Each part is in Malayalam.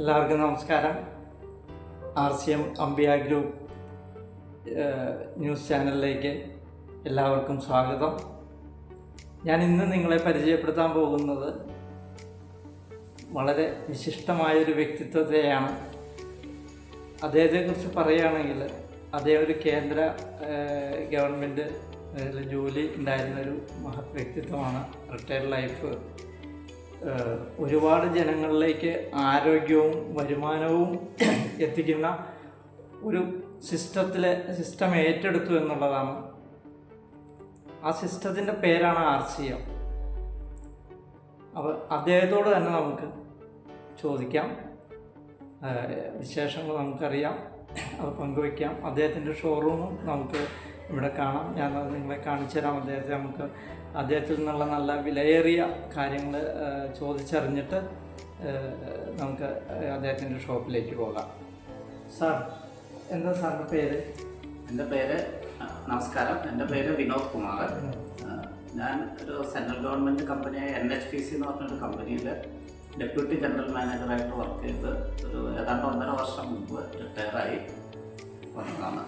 എല്ലാവർക്കും നമസ്കാരം. R C M Ambiya group news ചാനലിലേക്ക് എല്ലാവർക്കും സ്വാഗതം. ഞാൻ ഇന്ന് നിങ്ങളെ പരിചയപ്പെടുത്താൻ പോകുന്നത് വളരെ വിശിഷ്ടമായൊരു വ്യക്തിത്വത്തെയാണ്. അദ്ദേഹത്തെക്കുറിച്ച് പറയുകയാണെങ്കിൽ അദ്ദേഹം ഒരു കേന്ദ്ര ഗവൺമെന്റ് ജോലി ഉണ്ടായിരുന്നൊരു മഹത് വ്യക്തിത്വമാണ്. റിട്ടയർഡ് ലൈഫ് ഒരുപാട് ജനങ്ങളിലേക്ക് ആരോഗ്യവും വരുമാനവും എത്തിക്കുന്ന ഒരു സിസ്റ്റത്തിലെ സിസ്റ്റം ഏറ്റെടുത്തു എന്നുള്ളതാണ്. ആ സിസ്റ്റത്തിന്റെ പേരാണ് ആർ സി എം അപ്പോൾ അദ്ദേഹത്തോട് തന്നെ നമുക്ക് ചോദിക്കാം. വിശേഷങ്ങൾ നമുക്കറിയാം. അത് പങ്കുവയ്ക്കാം. അദ്ദേഹത്തിന്റെ ഷോറൂമും നമുക്ക് ഇവിടെ കാണാം. ഞാൻ നിങ്ങളെ കാണിച്ചു തരാം. അദ്ദേഹത്തെ നമുക്ക് അദ്ദേഹത്തിൽ നിന്നുള്ള നല്ല വിലയേറിയ കാര്യങ്ങൾ ചോദിച്ചറിഞ്ഞിട്ട് നമുക്ക് അദ്ദേഹത്തിന്റെ ഷോപ്പിലേക്ക് പോകാം. സാർ എന്താ സാറിന്റെ പേര്? എന്റെ പേര് നമസ്കാരം. എന്റെ പേര് വിനോദ് കുമാർ. ഞാൻ ഒരു സെൻട്രൽ ഗവൺമെന്റ് കമ്പനിയായ എൻ എച്ച് പി സി എന്ന് പറഞ്ഞൊരു കമ്പനിയിൽ ഡെപ്യൂട്ടി ജനറൽ മാനേജറായിട്ട് വർക്ക് ചെയ്ത് ഒരു ഏതാണ്ട് ഒന്നര വർഷം മുമ്പ് റിട്ടയറായി വന്നതാണ്.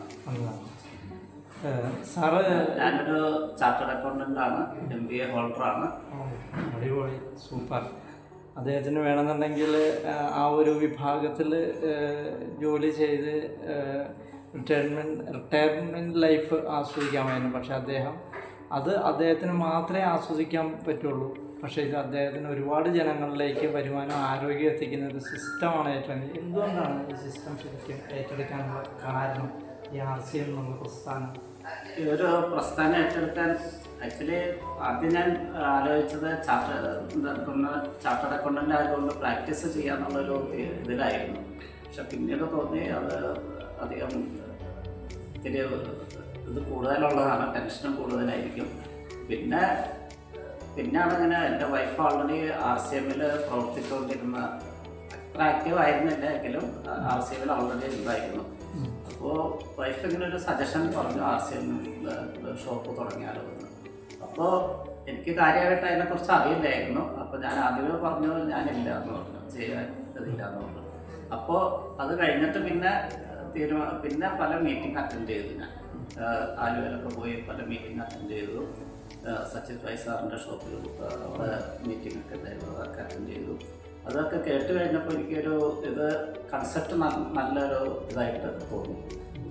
സാറ് ഞാനൊരു ചാർട്ടേഡ് അക്കൗണ്ടന്റ് ആണ് എം ബി എ ഹോൾഡറാണ് അടിപൊളി സൂപ്പർ. അദ്ദേഹത്തിന് വേണമെന്നുണ്ടെങ്കിൽ ആ ഒരു വിഭാഗത്തിൽ ജോലി ചെയ്ത് റിട്ടയർമെന്റ് റിട്ടയർമെന്റ് ലൈഫ് ആസ്വദിക്കാമായിരുന്നു. പക്ഷേ അദ്ദേഹം അത് അദ്ദേഹത്തിന് മാത്രമേ ആസ്വദിക്കാൻ പറ്റുള്ളൂ. പക്ഷേ ഇത് അദ്ദേഹത്തിന് ഒരുപാട് ജനങ്ങളിലേക്ക് വരുമാനം ആരോഗ്യം എത്തിക്കുന്ന ഒരു സിസ്റ്റമാണ് ഏറ്റവും എന്തുകൊണ്ടാണ് ഈ സിസ്റ്റം ശരിക്കും ഏറ്റെടുക്കാനുള്ള കാരണം ഈ ആർ സി എം എന്നുള്ള പ്രസ്ഥാനം? ഈ ഒരു പ്രസ്ഥാനം ഏറ്റെടുക്കാൻ ആക്ച്വലി ആദ്യം ഞാൻ ആലോചിച്ചത് ചാർട്ടർ ചാർട്ടേഡ് അക്കൗണ്ടന്റ് ആയതുകൊണ്ട് പ്രാക്ടീസ് ചെയ്യാന്നുള്ളൊരു ഇതിലായിരുന്നു. പക്ഷെ പിന്നീട് തോന്നി അത് അധികം ഇത്തിരി ഇത് കൂടുതലുള്ളതാണ് ടെൻഷനും കൂടുതലായിരിക്കും. പിന്നെ പിന്നെയാണ് ഇങ്ങനെ എന്റെ വൈഫ് ഓൾറെഡി ആർ സി എമ്മിൽ പ്രവർത്തിച്ചുകൊണ്ടിരുന്ന അത്ര ആക്റ്റീവ് ആയിരുന്നില്ല എങ്കിലും ആർ സി എമ്മിൽ ഓൾറെഡി ഉണ്ടായിരുന്നു. അപ്പോൾ വൈഫ് ഇങ്ങനെ ഒരു സജഷൻ പറഞ്ഞു ആർ സി എം ഷോപ്പ് തുടങ്ങിയാലോ എന്ന്. അപ്പോൾ എനിക്ക് കാര്യമായിട്ട് അതിനെക്കുറിച്ച് അറിയില്ലായിരുന്നു. അപ്പോൾ ഞാൻ ആദ്യമേ പറഞ്ഞു ഞാനില്ല എന്ന് പറഞ്ഞു. ചെയ്യാൻ ഇതില്ല എന്ന് പറഞ്ഞു. അപ്പോൾ അത് കഴിഞ്ഞിട്ട് പിന്നെ തീരുമാനം പിന്നെ പല മീറ്റിംഗ് അറ്റൻഡ് ചെയ്തു ഞാൻ. ആലുവയിലൊക്കെ പോയി പല മീറ്റിംഗ് അറ്റൻഡ് ചെയ്തു. സച്ചിത് ഭായ് സാറിന്റെ ഷോപ്പിൽ മീറ്റിംഗ് ഒക്കെ ഉണ്ടായിരുന്നു. അതൊക്കെ അറ്റൻഡ് ചെയ്തു. അതൊക്കെ കേട്ട് കഴിഞ്ഞപ്പോൾ എനിക്കൊരു ഇത് കൺസെപ്റ്റ് നല്ലൊരു ഇതായിട്ട് തോന്നി.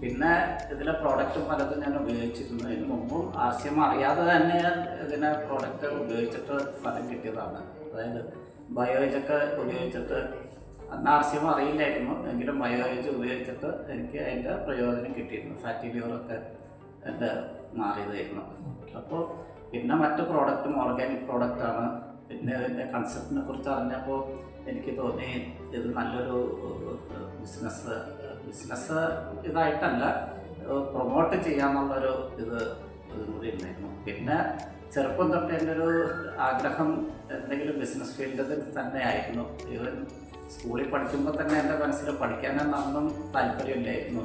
പിന്നെ ഇതിലെ പ്രോഡക്റ്റും പലതും ഞാൻ ഉപയോഗിച്ചിരുന്നു. ഇതിന് മുമ്പും ആശയം അറിയാതെ തന്നെ ഞാൻ ഇതിനെ പ്രോഡക്റ്റ് ഉപയോഗിച്ചിട്ട് ഫലം കിട്ടിയതാണ്. അതായത് ബയോജൊക്കെ ഉപയോഗിച്ചിട്ട് അന്ന് ആശയം അറിയില്ലായിരുന്നു. എങ്കിലും ബയോജ് ഉപയോഗിച്ചിട്ട് എനിക്ക് അതിന്റെ പ്രയോജനം കിട്ടിയിരുന്നു. ഫാറ്റി ലിവറൊക്കെ എന്റെ മാറിയതായിരുന്നു. അപ്പോൾ പിന്നെ മറ്റു പ്രോഡക്റ്റും ഓർഗാനിക് പ്രോഡക്റ്റാണ് പിന്നെ കൺസെപ്റ്റിനെ കുറിച്ച് അറിഞ്ഞപ്പോൾ എനിക്ക് തോന്നി ഇത് നല്ലൊരു ബിസിനസ് ബിസിനസ് ഇതായിട്ടല്ല പ്രൊമോട്ട് ചെയ്യാമെന്നുള്ളൊരു ഇത് കൂടി ഉണ്ടായിരുന്നു. പിന്നെ ചെറുപ്പം തൊട്ട് എന്റെ ഒരു ആഗ്രഹം എന്തെങ്കിലും ബിസിനസ് ഫീൽഡിൽ തന്നെ ആയിരുന്നു ഈവൻ സ്കൂളിൽ പഠിക്കുമ്പോൾ തന്നെ എന്റെ മനസ്സിൽ പഠിക്കാനെന്നൊന്നും താല്പര്യമില്ലായിരുന്നു.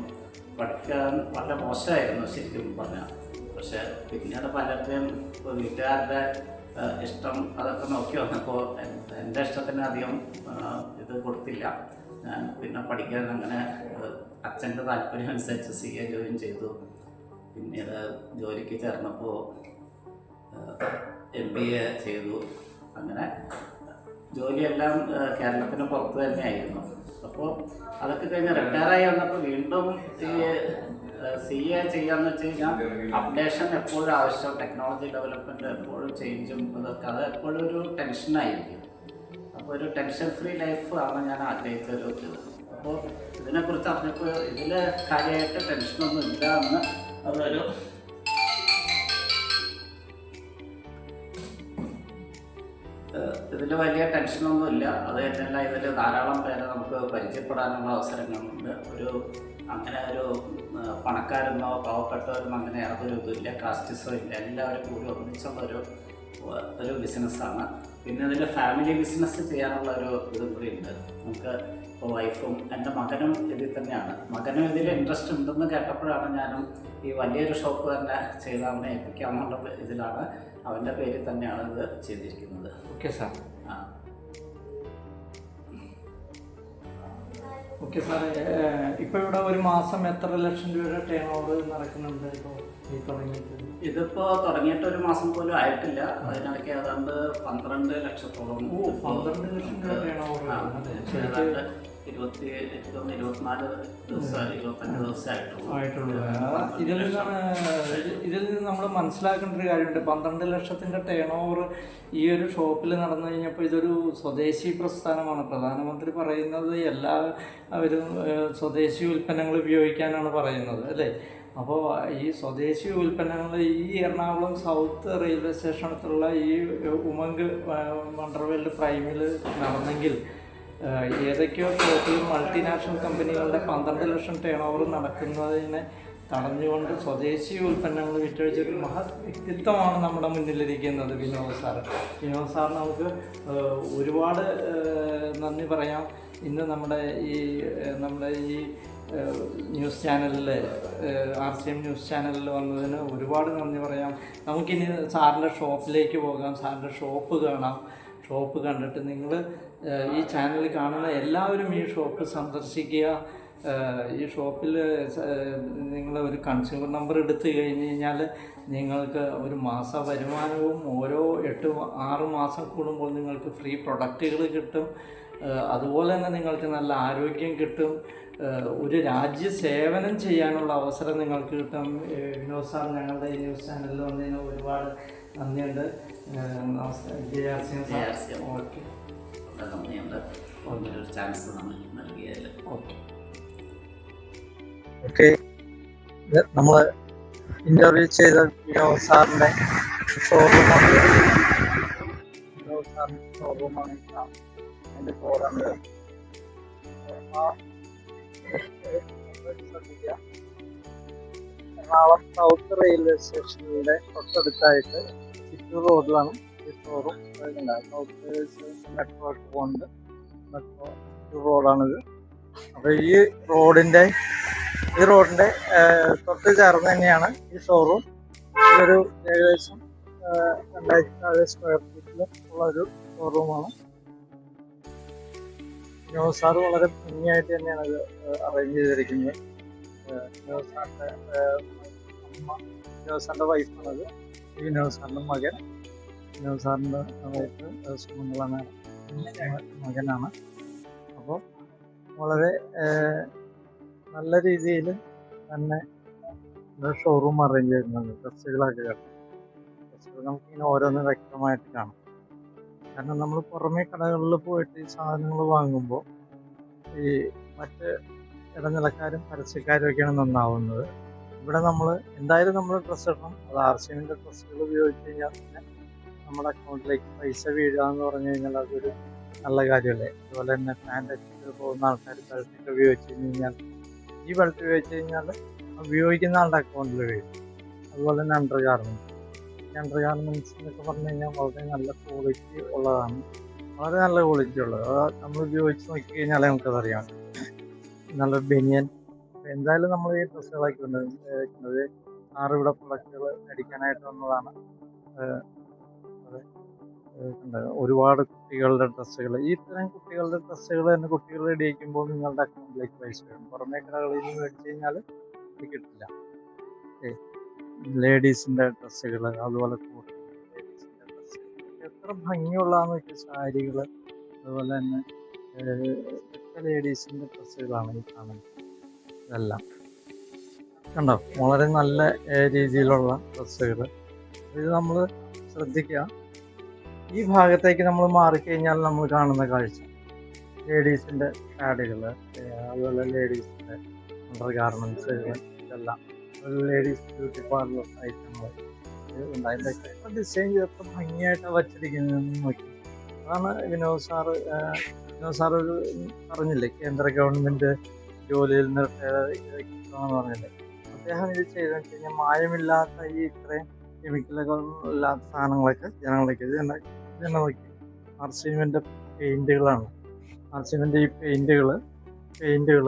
പഠിക്കാൻ വളരെ മോശമായിരുന്നു ശരിക്കും പറഞ്ഞാൽ. പക്ഷേ പിന്നീട് പലരുടെയും വീട്ടുകാരുടെ ഇഷ്ടം അതൊക്കെ നോക്കി വന്നപ്പോൾ എൻ- എന്റെ ഇഷ്ടത്തിന് അധികം ഇത് കൊടുത്തില്ല. ഞാൻ പിന്നെ പഠിക്കാൻ അങ്ങനെ അച്ഛന്റെ താല്പര്യം അനുസരിച്ച് സി എ ജോയിൻ ചെയ്തു. പിന്നീട് ജോലിക്ക് ചേർന്നപ്പോൾ എം ബി എ ചെയ്തു. അങ്ങനെ ജോലിയെല്ലാം കേരളത്തിന് പുറത്ത് തന്നെയായിരുന്നു. അപ്പോൾ അതൊക്കെ കഴിഞ്ഞ് റിട്ടയറായി വന്നപ്പോൾ വീണ്ടും ഈ സി എ ചെയ്യാന്ന് വെച്ച് കഴിഞ്ഞാൽ അപ്ഡേഷൻ എപ്പോഴും ആവശ്യം ടെക്നോളജി ഡെവലപ്മെന്റ് എപ്പോഴും ചേഞ്ചും അതൊക്കെ. അത് എപ്പോഴും ഒരു ടെൻഷനായിരിക്കും അപ്പോൾ ഒരു ടെൻഷൻ ഫ്രീ ലൈഫ് ആണ് ഞാൻ ആഗ്രഹിച്ച ഒരു ഇത് അപ്പോൾ ഇതിനെക്കുറിച്ച് അറിഞ്ഞപ്പോൾ ഇതിൽ കാര്യമായിട്ട് ടെൻഷനൊന്നും ഇല്ല എന്ന് അതൊരു ഇതിൽ വലിയ ടെൻഷനൊന്നുമില്ല അത് തന്നെയല്ല ഇതിൽ ധാരാളം പേരെ നമുക്ക് പരിചയപ്പെടാനുള്ള അവസരങ്ങളുണ്ട്. ഒരു അങ്ങനെ ഒരു പണക്കാരെന്നോ പാവപ്പെട്ടവരും അങ്ങനെ യാതൊരു ഇതുമില്ല. കാസ്റ്റിസോ ഇല്ല. എല്ലാവരും കൂടി ഒന്നിച്ചുള്ള ഒരു ഒരു ബിസിനസ്സാണ്. പിന്നെ ഇതിൽ ഫാമിലി ബിസിനസ് ചെയ്യാനുള്ള ഒരു ഇതും കൂടി ഉണ്ട്. നമുക്ക് ഇപ്പോൾ വൈഫും എന്റെ മകനും ഇതിൽ തന്നെയാണ്. മകനും ഇതിൽ ഇൻട്രസ്റ്റ് ഉണ്ടെന്ന് കേട്ടപ്പോഴാണ് ഞാനും ഈ വലിയൊരു ഷോപ്പ് തന്നെ ചെയ്ത് അവനെ ഏൽപ്പിക്കാമെന്നുള്ള ഇതിലാണ്. അവന്റെ പേരിൽ തന്നെയാണ് ഇത് ചെയ്തിരിക്കുന്നത്. ഓക്കെ സാർ ആ. ഓക്കെ സാറേ ഇപ്പോൾ ഇവിടെ ഒരു മാസം എത്ര ലക്ഷം രൂപയുടെ ടേൺ ഓവർ നടക്കുന്നുണ്ട് ഇപ്പോൾ ഈ തുടങ്ങിയിട്ട്? ഇതിപ്പോ തുടങ്ങിയിട്ട് ഒരു മാസം പോലും ആയിട്ടില്ല. അതിനിടയ്ക്ക് ഏതാണ്ട് പന്ത്രണ്ട് ലക്ഷത്തോളം പന്ത്രണ്ട് ലക്ഷം രൂപ ടേൺ ഓവർ ഇരുപത്തി ഇരുപത്തിനാല് ഇരുപത്തഞ്ച് ഇതിൽ നിന്നാണ് ഇതിൽ നിന്ന് നമ്മൾ മനസ്സിലാക്കേണ്ട ഒരു കാര്യമുണ്ട്. പന്ത്രണ്ട് ലക്ഷത്തിന്റെ ടേൺ ഓവർ ഈ ഒരു ഷോപ്പിൽ നടന്നു കഴിഞ്ഞപ്പോൾ ഇതൊരു സ്വദേശി പ്രസ്ഥാനമാണ്. പ്രധാനമന്ത്രി പറയുന്നത് എല്ലാ അവരും സ്വദേശി ഉൽപ്പന്നങ്ങൾ ഉപയോഗിക്കാനാണ് പറയുന്നത് അല്ലേ? അപ്പോൾ ഈ സ്വദേശി ഉൽപ്പന്നങ്ങൾ ഈ എറണാകുളം സൗത്ത് റെയിൽവേ സ്റ്റേഷനടുത്തുള്ള ഈ ഉമങ്ക് വണ്ടർവേൾഡ് പ്രൈമിൽ നടന്നെങ്കിൽ ഏതൊക്കെയോ ഷോപ്പിൽ മൾട്ടിനാഷണൽ കമ്പനികളുടെ പന്ത്രണ്ട് ലക്ഷം ടേൺ ഓവർ നടക്കുന്നതിനെ തടഞ്ഞുകൊണ്ട് സ്വദേശി ഉൽപ്പന്നങ്ങൾ വിറ്റഴിച്ചൊരു മഹത് വ്യക്തിത്വമാണ് നമ്മുടെ മുന്നിലിരിക്കുന്നത് വിനോദ് സാർ. വിനോദ് സാർ നമുക്ക് ഒരുപാട് നന്ദി പറയാം. ഇന്ന് നമ്മുടെ ഈ നമ്മുടെ ഈ ന്യൂസ് ചാനലിൽ ആർ സി എം ന്യൂസ് ചാനലിൽ വന്നതിന് ഒരുപാട് നന്ദി പറയാം. നമുക്കിനി സാറിന്റെ ഷോപ്പിലേക്ക് പോകാം. സാറിന്റെ ഷോപ്പ് കാണാം. ഷോപ്പ് കണ്ടിട്ട് നിങ്ങൾ ഈ ചാനൽ കാണുന്ന എല്ലാവരും ഈ ഷോപ്പ് സന്ദർശിക്കുക. ഈ ഷോപ്പിൽ നിങ്ങൾ ഒരു കൺസ്യൂമർ നമ്പർ എടുത്തു കഴിഞ്ഞ് കഴിഞ്ഞാൽ നിങ്ങൾക്ക് ഒരു മാസ വരുമാനവും ഓരോ എട്ട് ആറ് മാസം കൂടുമ്പോൾ നിങ്ങൾക്ക് ഫ്രീ പ്രൊഡക്റ്റുകൾ കിട്ടും. അതുപോലെ തന്നെ നിങ്ങൾക്ക് നല്ല ആരോഗ്യം കിട്ടും. ഒരു രാജ്യ സേവനം ചെയ്യാനുള്ള അവസരം നിങ്ങൾക്ക് കിട്ടും. വിനോദ് സാർ ഞങ്ങളുടെ ഈ ന്യൂസ് ചാനലിൽ വന്നതിന് ഒരുപാട് നന്ദിയുണ്ട്. നമസ്കാരം ജയ ആർ സി. ഓക്കെ. നന്ദിയുണ്ട് ചാൻസ് നമ്മൾ നൽകിയതിൽ ഓക്കെ. ഓക്കെ. നമ്മൾ ഇന്റർവ്യൂ ചെയ്ത വിനോദ് സാറിന്റെ ഷോറൂമാണ് വിനോദ് സാറിന്റെ ഷോറൂമാണ് അതിന്റെ ഫോറുണ്ട് എറണാകുളം സൗത്ത് റെയിൽവേ സ്റ്റേഷനിലെ തൊട്ടടുത്തായിട്ട് ചിറ്റൂർ റോഡിലാണ് ഷോറൂം നെറ്റ്വർക്ക് പോകുന്നുണ്ട് മെട്രോ റോഡാണിത്. അപ്പൊ ഈ റോഡിന്റെ ഈ റോഡിന്റെ തൊട്ട് ചേർന്ന് തന്നെയാണ് ഈ ഷോറൂം. ഇതൊരു ഏകദേശം രണ്ടായിരത്തി നാല് സ്ക്വയർ ഫീറ്റിൽ ഉള്ള ഒരു ഷോറൂമാണ്. ന്യൂസാർ വളരെ ഭംഗിയായിട്ട് തന്നെയാണ് ഇത് അറേഞ്ച് ചെയ്തിരിക്കുന്നത്. ഏഹ്, വിനോദ് സാറിന്റെ ഏഹ്, അമ്മ ന്യൂസാറിന്റെ സാറിന്റെ വൈഫാണത്. ഈ ന്യൂസാറിന്റെ സാറിന്റെ മകൻ. സാറിന്റെ വൈഫ് സുമംഗള മകനാണ്. അപ്പോൾ വളരെ നല്ല രീതിയിൽ തന്നെ ഷോറൂം അറേഞ്ച് ചെയ്യുന്നുണ്ട് ഡ്രസ്സുകളൊക്കെ കാണും ഡ്രസ്സുകൾ നമുക്കിങ്ങനെ ഓരോന്ന് വ്യക്തമായിട്ട് കാണാം. കാരണം നമ്മൾ പുറമേ കടകളിൽ പോയിട്ട് ഈ സാധനങ്ങൾ വാങ്ങുമ്പോൾ ഈ മറ്റ് ഇടനിലക്കാരും പരസ്യക്കാരും ഒക്കെയാണ് നന്നാവുന്നത്. ഇവിടെ നമ്മൾ എന്തായാലും നമ്മൾ ഡ്രസ്സ് ഇടണം. അത് ആർ സി എമ്മിന്റെ ഡ്രസ്സുകൾ ഉപയോഗിച്ച് കഴിഞ്ഞാൽ പിന്നെ നമ്മുടെ അക്കൗണ്ടിലേക്ക് പൈസ വീഴുക എന്ന് പറഞ്ഞു കഴിഞ്ഞാൽ അതൊരു നല്ല കാര്യമല്ലേ? അതുപോലെ തന്നെ പാന്റ് പോകുന്ന ആൾക്കാർ ബെൽറ്റൊക്കെ ഉപയോഗിച്ച് കഴിഞ്ഞാൽ ഈ ബെൽറ്റ് ഉപയോഗിച്ച് കഴിഞ്ഞാൽ ഉപയോഗിക്കുന്ന ആളുടെ അക്കൗണ്ടിൽ വീഴും. അതുപോലെ തന്നെ അണ്ടർ ഗാർമെന്റ്സ് അണ്ടർ ഗാർമെന്റ്സ് എന്നൊക്കെ പറഞ്ഞു കഴിഞ്ഞാൽ വളരെ നല്ല ക്വാളിറ്റി ഉള്ളതാണ്. വളരെ നല്ല ക്വാളിറ്റി ഉള്ളത്. അത് നമ്മൾ ഉപയോഗിച്ച് നോക്കി കഴിഞ്ഞാൽ നമുക്കതറിയാം. നല്ല ബനിയൻ. എന്തായാലും നമ്മൾ ഈ ഡ്രസ്സുകളൊക്കെ ഉണ്ട് ആറ് ഇവിടെ പ്രൊഡക്റ്റുകൾ മേടിക്കാനായിട്ട് വന്നതാണ്. കണ്ടത് ഒരുപാട് കുട്ടികളുടെ ഡ്രസ്സുകൾ. ഈ ഇത്തരം കുട്ടികളുടെ ഡ്രസ്സുകൾ തന്നെ കുട്ടികൾ റെഡിയാക്കുമ്പോൾ നിങ്ങളുടെ അക്കൗണ്ടിലേക്ക് പൈസ വരും. പുറമേ കടകളിൽ നിന്ന് മേടിച്ചു കഴിഞ്ഞാൽ കിട്ടില്ല. ലേഡീസിന്റെ ഡ്രസ്സുകൾ അതുപോലെ ലേഡീസിന്റെ ഡ്രസ്സുകൾ. എത്ര ഭംഗിയുള്ളതാന്ന് വെച്ചാൽ സാരികൾ അതുപോലെ തന്നെ ഒക്കെ ലേഡീസിന്റെ ഡ്രസ്സുകളാണ് ഈ കാണുന്നത്. ഇതെല്ലാം. കണ്ടോ? വളരെ നല്ല രീതിയിലുള്ള ഡ്രസ്സുകൾ ഇത് നമ്മൾ ശ്രദ്ധിക്കുക. ഈ ഭാഗത്തേക്ക് നമ്മൾ മാറിക്കഴിഞ്ഞാൽ നമ്മൾ കാണുന്ന കാഴ്ച. ലേഡീസിന്റെ പാഡുകൾ അതുപോലെ ലേഡീസിന്റെ അണ്ടർ ഗാർമെന്റ്സുകൾ ഇതെല്ലാം. ലേഡീസ് ബ്യൂട്ടി പാർലർ ഐറ്റങ്ങൾ ഉണ്ട് അതിന്റെ ഒക്കെ ഡിസൈൻ ചെയ്തപ്പോൾ ഭംഗിയായിട്ടാണ് വച്ചിരിക്കുന്നത് നോക്കി. അതാണ് വിനോദ് സാറ് വിനോദ് സാർ ഒരു പറഞ്ഞില്ലേ കേന്ദ്ര ഗവൺമെന്റ് ജോലിയിൽ നിർത്തേന്ന് പറഞ്ഞില്ലേ. അദ്ദേഹം ഇത് ചെയ്തെന്ന് വെച്ച് കഴിഞ്ഞാൽ മായമില്ലാത്ത ഈ ഇത്രയും കെമിക്കലുകൾ ഇല്ലാത്ത സാധനങ്ങളൊക്കെ ജനങ്ങളിലേക്ക് ജനങ്ങൾക്ക് ആർസിമെന്റെ പെയിന്റുകളാണ് ആർസിമെന്റെ ഈ പെയിന്റുകൾ പെയിന്റുകൾ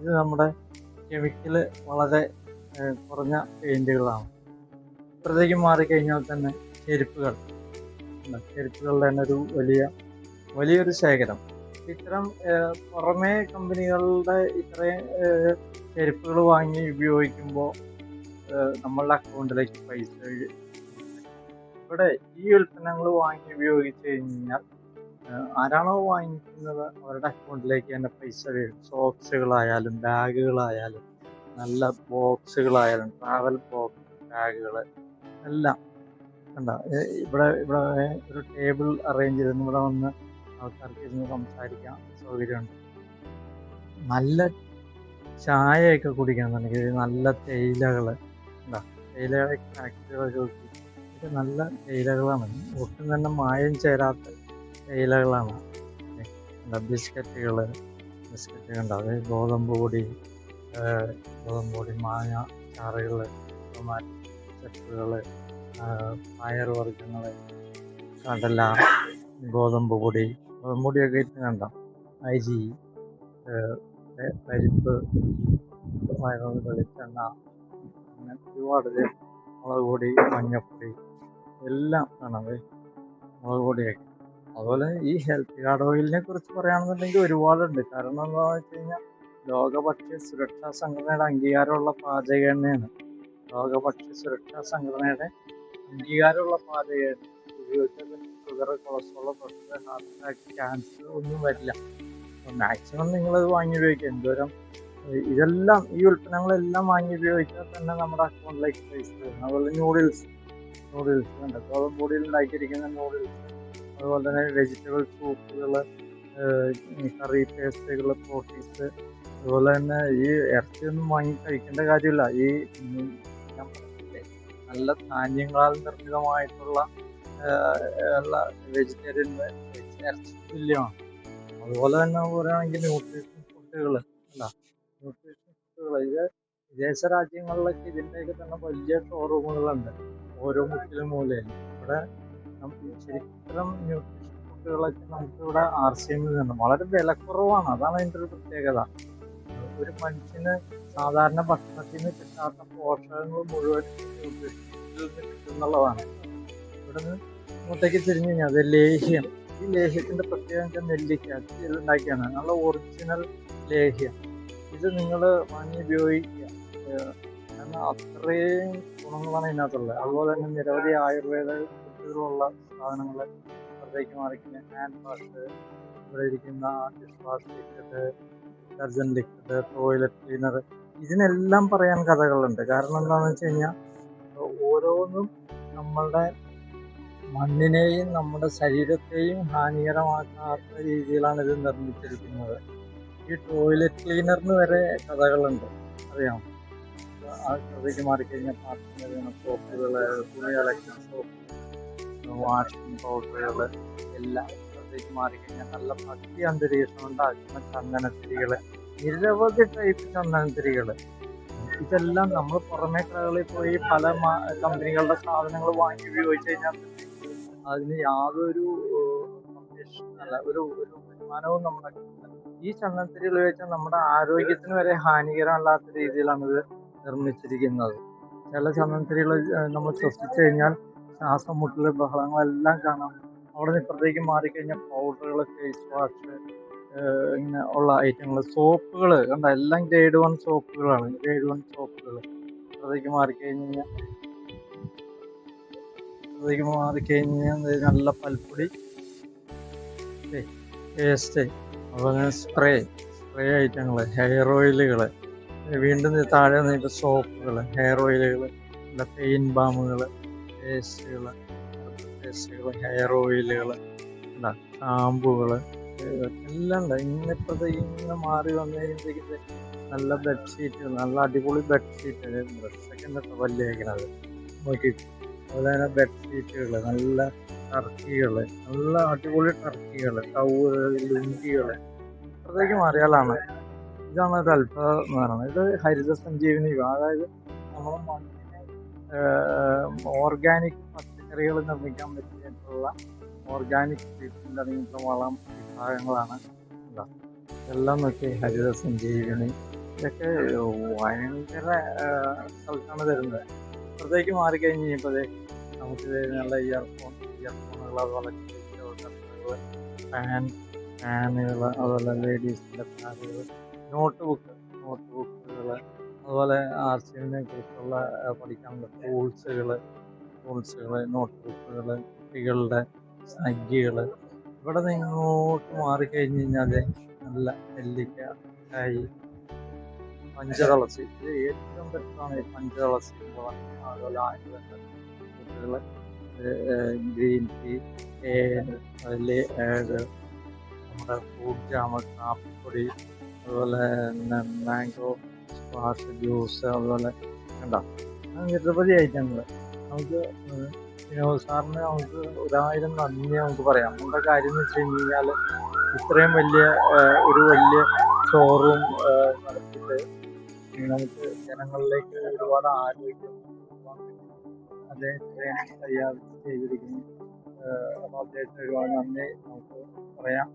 ഇത് നമ്മുടെ കെമിക്കൽ വളരെ കുറഞ്ഞ പെയിന്റുകളാണ് ഇപ്പുറത്തേക്ക് മാറിക്കഴിഞ്ഞാൽ തന്നെ ചെരുപ്പുകൾ. ചെരുപ്പുകളുടെ തന്നെ ഒരു വലിയ വലിയൊരു ശേഖരം. ഇത്തരം പുറമേ കമ്പനികളുടെ ഇത്രയും ചെരുപ്പുകൾ വാങ്ങി ഉപയോഗിക്കുമ്പോൾ നമ്മളുടെ അക്കൗണ്ടിലേക്ക് പൈസ ഇവിടെ ഈ ഉൽപ്പന്നങ്ങൾ വാങ്ങി ഉപയോഗിച്ച് കഴിഞ്ഞാൽ ആരാണോ വാങ്ങിക്കുന്നത് അവരുടെ അക്കൗണ്ടിലേക്ക് തന്നെ പൈസ വീഴും സോക്സുകളായാലും ബാഗുകളായാലും നല്ല ബോക്സുകളായാലും ട്രാവൽ ബോക്സ് ബാഗുകൾ എല്ലാം. കണ്ട? ഇവിടെ ഇവിടെ ഒരു ടേബിൾ അറേഞ്ച് ചെയ്തിരുന്നു. ഇവിടെ വന്ന് ആൾക്കാർക്ക് ഇരുന്ന് സംസാരിക്കാൻ സൗകര്യമുണ്ട്. നല്ല ചായയൊക്കെ കുടിക്കണമെന്നുണ്ടെങ്കിൽ നല്ല തേയിലകൾ തേയിലകളെ ഫാക്ടറികളൊക്കെ നോക്കി ഇത് നല്ല തേയിലകളാണ് ഒട്ടും തന്നെ മായം ചേരാത്ത തേയിലകളാണ് ബിസ്ക്കറ്റുകൾ ബിസ്ക്കറ്റ് കണ്ട അത് ഗോതമ്പ് പൊടി ഗോതമ്പ് പൊടി മാങ്ങ ചാറുകൾ ടൊമാറ്റോ പയർ പയറുവർഗങ്ങൾ കടല ഗോതമ്പ് പൊടി ഗോതമ്പ് പൊടിയൊക്കെ ഇട്ട് കണ്ട. അരി പരിപ്പ് വെളിച്ചെണ്ണ അങ്ങനെ ഒരുപാട് മുളക് പൊടി മഞ്ഞൾപ്പൊടി എല്ലാം വേണം ദേ മുളക് പൊടിയൊക്കെ അതുപോലെ ഈ ഹെൽത്ത് കാർഡ് ഓയിലിനെ കുറിച്ച് പറയുകയാണെന്നുണ്ടെങ്കിൽ ഒരുപാടുണ്ട്. കാരണം എന്താണെന്ന് വെച്ച് കഴിഞ്ഞാൽ ലോക ഭക്ഷ്യ സുരക്ഷാ സംഘടനയുടെ അംഗീകാരമുള്ള പാചക എണ്ണയാണ് ലോക ഭക്ഷ്യ സുരക്ഷാ സംഘടനയുടെ അംഗീകാരമുള്ള പാചക എണ്ണ ഉപയോഗിച്ചാൽ sugar cholesterol pressure heart attack cancer ഒന്നും വരില്ല. മാക്സിമം നിങ്ങളത് വാങ്ങി ഉപയോഗിക്കുക. എന്തോരം ഇതെല്ലാം ഈ ഉൽപ്പന്നങ്ങളെല്ലാം വാങ്ങി ഉപയോഗിച്ചാൽ തന്നെ നമ്മുടെ അക്കൗണ്ടിലേക്ക് പൈസ വരും അതുപോലെ നൂഡിൽസ് നൂഡിൽസ് ഉണ്ട്. ഗോതമ്പ് പൊടിയിൽ ഉണ്ടാക്കിയിരിക്കുന്ന നൂഡിൽസ് അതുപോലെ തന്നെ വെജിറ്റബിൾ സൂപ്പുകൾ കറി പേസ്റ്റുകൾ പ്രോട്ടീൻസ് അതുപോലെ തന്നെ ഈ ഇറച്ചിയൊന്നും വാങ്ങി കഴിക്കേണ്ട കാര്യമില്ല. ഈ നല്ല ധാന്യങ്ങളാൽ നിർമ്മിതമായിട്ടുള്ള വെജിറ്റേറിയൻ ഇറച്ചി തുല്യമാണ്. അതുപോലെ തന്നെ പറയുകയാണെങ്കിൽ ന്യൂട്രീഷൻ ഫുഡുകൾ അല്ല ഇത് വിദേശ രാജ്യങ്ങളിലൊക്കെ ഇതിന്റെയൊക്കെ തന്നെ വലിയ ഷോറൂമുകളുണ്ട് ഓരോ മുക്കിലും മൂലയിലും. ഇവിടെ നമുക്ക് ശരിക്കും ന്യൂട്രീഷൻ നമുക്ക് ഇവിടെ ആർ സി എമ്മിൽ നിന്ന് വളരെ വിലക്കുറവാണ്. അതാണ് അതിന്റെ ഒരു പ്രത്യേകത. ഒരു മനുഷ്യന് സാധാരണ ഭക്ഷണത്തിൽ നിന്ന് കിട്ടാത്ത പോഷകങ്ങൾ മുഴുവൻ കിട്ടുന്നുള്ളതാണ് ഇവിടെ നിന്ന് ഇങ്ങോട്ടേക്ക് തിരിഞ്ഞു കഴിഞ്ഞാൽ അത് ലേഹ്യം. ഈ ലേഹ്യത്തിന്റെ പ്രത്യേകത നെല്ലിക്ക. ഉണ്ടാക്കിയാണ് നല്ല ഒറിജിനൽ ലേഹ്യം. ഇത് നിങ്ങൾ വാങ്ങി ഉപയോഗിക്കുക. കാരണം അത്രയും ഗുണങ്ങളാണ് ഇതിനകത്തുള്ളത്. അതുപോലെ തന്നെ നിരവധി ആയുർവേദ കുട്ടികളുള്ള സാധനങ്ങൾ പുറത്തേക്ക് മാറിക്കുന്ന ഹാൻഡ് വാഷ് ഇവിടെ ഇരിക്കുന്ന dish wash liquid detergent liquid toilet cleaner ഇതിനെല്ലാം പറയാൻ കഥകളുണ്ട്. കാരണം എന്താണെന്ന് വെച്ച് കഴിഞ്ഞാൽ ഓരോന്നും നമ്മളുടെ മണ്ണിനെയും നമ്മുടെ ശരീരത്തെയും ഹാനികരമാക്കാത്ത രീതിയിലാണ് ഇത് നിർമ്മിച്ചിരിക്കുന്നത്. ഈ ടോയ്ലറ്റ് ക്ലീനറിന് വരെ കഥകളുണ്ട് അറിയാം ആ കഥയ്ക്ക് മാറിക്കഴിഞ്ഞാൽ പാത്രം കഴുകുന്ന സോപ്പുകൾ തുണി അലക്കുന്ന സോപ്പ് വാഷിംഗ് പൗഡറുകൾ എല്ലാം കഥയ്ക്ക് മാറിക്കഴിഞ്ഞാൽ നല്ല ഭക്തി അന്തരീക്ഷം ഉണ്ടാക്കുന്ന ചന്ദനത്തിരികൾ നിരവധി ടൈപ്പ് ചന്ദനത്തിരികൾ ഇതെല്ലാം നമ്മൾ പുറമേ കടകളിൽ പോയി പല കമ്പനികളുടെ സാധനങ്ങൾ വാങ്ങി ഉപയോഗിച്ച് കഴിഞ്ഞാൽ അതിന് യാതൊരു അല്ല ഒരു ഒരു വരുമാനവും നമ്മുടെ. ഈ ചന്ദനത്തിരി ഉപയോഗിച്ച നമ്മുടെ ആരോഗ്യത്തിന് വരെ ഹാനികരമല്ലാത്ത രീതിയിലാണ് ഇത് നിർമ്മിച്ചിരിക്കുന്നത്. ചില ചന്ദനത്തിരികൾ നമ്മൾ ശ്വസിച്ചു കഴിഞ്ഞാൽ ശ്വാസം മുട്ടൽ ബഹളങ്ങളെല്ലാം കാണാം. അവിടെ നിന്ന് ഇപ്പുറത്തേക്ക് മാറിക്കഴിഞ്ഞാൽ പൗഡറുകൾ ഫേസ് വാഷ് ഇങ്ങനെ ഉള്ള ഐറ്റങ്ങൾ സോപ്പുകൾ കണ്ട? എല്ലാം ഗ്രേഡ് വൺ സോപ്പുകളാണ് ഗ്രേഡ് വൺ സോപ്പുകൾ ഇപ്പുറത്തേക്ക് മാറിക്കഴിഞ്ഞ് കഴിഞ്ഞാൽ മാറിക്കഴിഞ്ഞാൽ നല്ല പൽപ്പൊടി പേസ്റ്റ് അതുപോലെ സ്പ്രേ സ്പ്രേ ഐറ്റങ്ങൾ ഹെയർ ഓയിലുകൾ വീണ്ടും താഴെ നിന്നിട്ട് സോപ്പുകൾ ഹെയർ ഓയിലുകൾ പെയിൻ ബാമുകൾ പേസ്റ്റുകൾ പേസ്റ്റുകൾ ഹെയർ ഓയിലുകൾ ഷാമ്പുകൾ എല്ലാം ഉണ്ട്. ഇന്നിപ്പോൾ ഇങ്ങനെ മാറി വന്നു നല്ല ബെഡ്ഷീറ്റ് നല്ല അടിപൊളി ബെഡ്ഷീറ്റ് ഡ്രസ്സൊക്കെ ഉണ്ട് വലിയ നോക്കി അതുപോലെ തന്നെ ബെഡ്ഷീറ്റുകൾ നല്ല ടർക്കികൾ നല്ല അടിപൊളി ടർക്കികൾ ടൗകൾ ലുങ്കികൾ ഇപ്പുറത്തേക്ക് മാറിയാലാണ് ഇതാണ് ഒരു അത്ഭുതം എന്ന് പറയുന്നത്. ഇത് ഹരിത സഞ്ജീവനി. അതായത് നമ്മുടെ മണ്ണിനെ ഓർഗാനിക് പച്ചക്കറികൾ നിർമ്മിക്കാൻ പറ്റിയിട്ടുള്ള ഓർഗാനിക് ട്രീറ്റ്മെന്റ് അടങ്ങിയിട്ടുള്ള വളം വിഭാഗങ്ങളാണ് എല്ലാം നോക്കി ഹരിത സഞ്ജീവനി ഇതൊക്കെ ഭയങ്കര സ്ഥലത്താണ് തരുന്നത് അപ്പുറത്തേക്ക് മാറിക്കഴിഞ്ഞ് കഴിഞ്ഞപ്പോഴേ നമുക്ക് നല്ല ഇയർഫോൺ അതുപോലെ അതുപോലെ ലേഡീസിന്റെ ഫാനുകൾ നോട്ട് ബുക്ക് നോട്ട് ബുക്കുകൾ അതുപോലെ ആർട്സിനെ കുറിച്ചുള്ള പഠിക്കാനുള്ള ടൂൾസുകൾ ടൂൾസുകൾ നോട്ട് ബുക്കുകൾ കുട്ടികളുടെ സ്നഗ്ഗികൾ ഇവിടെ നിന്ന് ഇങ്ങോട്ട് മാറിക്കഴിഞ്ഞ് കഴിഞ്ഞാൽ നല്ല നെല്ലിക്ക കായി പഞ്ചതളസി ഇത് ഏറ്റവും ബെറ്ററാണ് ഈ പഞ്ചതളസി എന്ന് പറയുന്നത് അതുപോലെ ആയുർവേദ ഫുഡുകൾ ഗ്രീൻ ടീ അതിൽ നമ്മുടെ ഫ്രൂട്ട് ജാമ് കാപ്പിപ്പൊടി അതുപോലെ തന്നെ മാംഗോ സ്ക്വാഷ് ജ്യൂസ് അതുപോലെ കണ്ടോ? നിരവധി ഐറ്റങ്ങൾ നമുക്ക് വിനോദ സാറിന് നമുക്ക് ഒരായിരം നന്ദി നമുക്ക് പറയാം. നമ്മുടെ കാര്യം എന്ന് വെച്ച് കഴിഞ്ഞ് കഴിഞ്ഞാൽ ഇത്രയും വലിയ ഒരു വലിയ ഷോറൂം നടത്തിയിട്ട് നമുക്ക് ജനങ്ങളിലേക്ക് ഒരുപാട് ആരോഗ്യം അദ്ദേഹത്തെ തയ്യാർ ചെയ്തിരിക്കുന്നു. അപ്പോൾ അദ്ദേഹത്തിന് ഒരുപാട് നന്ദി. നമുക്ക് പറയാം.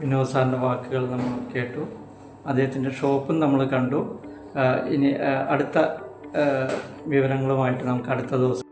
വിനോദ് സാറിന്റെ വാക്കുകൾ നമ്മൾ കേട്ടു. അദ്ദേഹത്തിന്റെ ഷോപ്പും നമ്മൾ കണ്ടു. ഇനി അടുത്ത വിവരങ്ങളുമായിട്ട് നമുക്ക് അടുത്ത ദിവസം